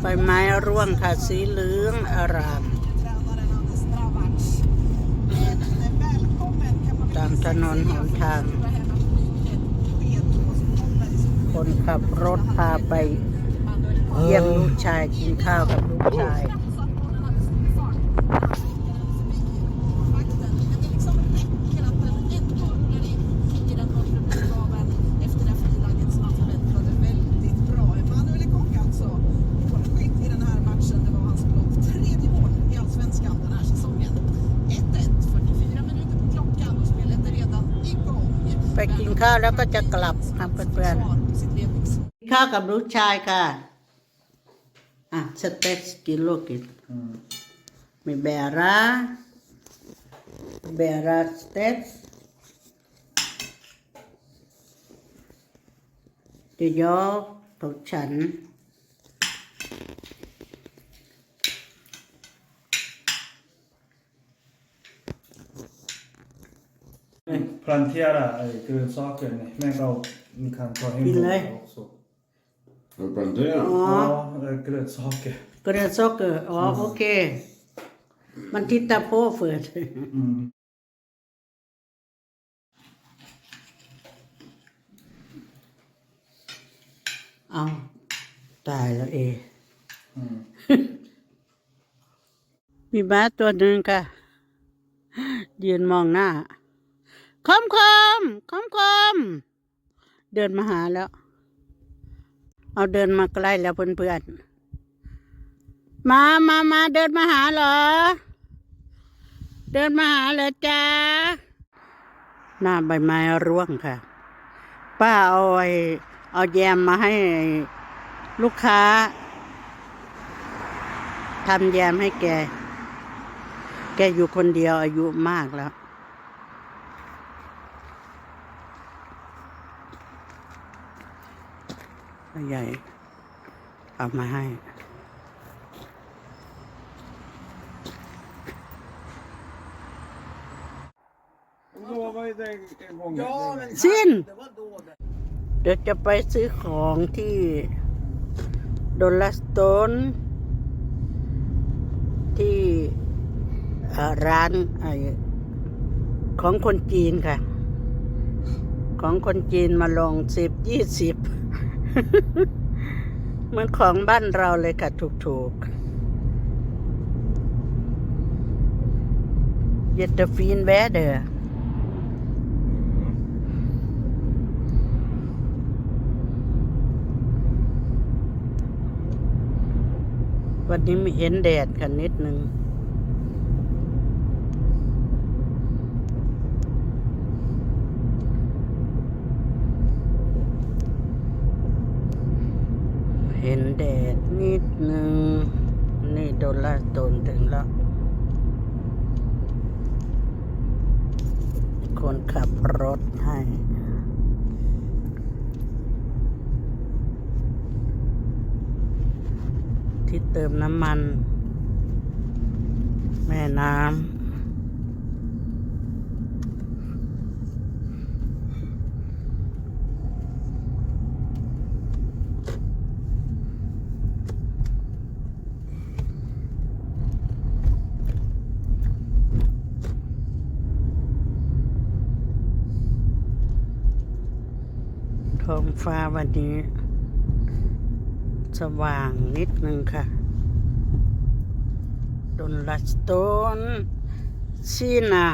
ใบไม้ร่วงค่ะสีเหลืองอาร่ามตามถนนหนทาง คนขับรถพาไป เยี่ยมลูกชายกินข้าวกับลูกชาย กินข้าวแล้วก็จะกลับครับเพื่อนๆกินข้าวกับลูกชายค่ะ อะสเต็กกินลูกกินมีเบราเบราสเต็กเดี๋ยวยกของฉัน Plantera eh, grönsaker med gav ni kan ta hem Vill dem du? också. Har du planterat? อ๋อ Ja, eh, grönsaker. กระซอกเกอร์อ๋อโอเคมันทิตตาโพเฟิด Mm. เอาตายแล้วเอ Mm. มีม้าตัวหนึ่งค่ะยืนมองหน้า คมคมคมคมเดินมาหาแล้ว เอาเดินมาใกล้แล้วเพื่อนๆ มามามาเดินมาหาเหรอ เดินมาหาเหรอจ้าหน้าใบไม้ร่วงค่ะ ป้าเอาไอ้เอาแยมมาให้ลูกค้าทำแยมให้แก แกอยู่คนเดียวอายุมากแล้ว พ่อ ใหญ่ เอามาให้ Då var ju det en gång. Ja, men สิ้น det var då det. เดี๋ยวจะไปซื้อของที่โดลสโตน ที่เอ่อร้านไอของคนจีนค่ะ ของคนจีนมาลงสิบยี่สิบ เหมือนของบ้านเราเลยค่ะ ถูกๆเยตฟีนแวเดอวันนี้ม่เห็นแดดกันนิดนึง เห็นแดดนิดนึง นี่โดนลาโตนถึงแล้ว คนขับรถให้ที่เติมน้ำมัน แม่น้ำ ท้องฟ้าวันนี้ สว่างนิดนึงค่ะดนลัสโตนชีนา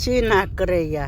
ชีนาเกรยา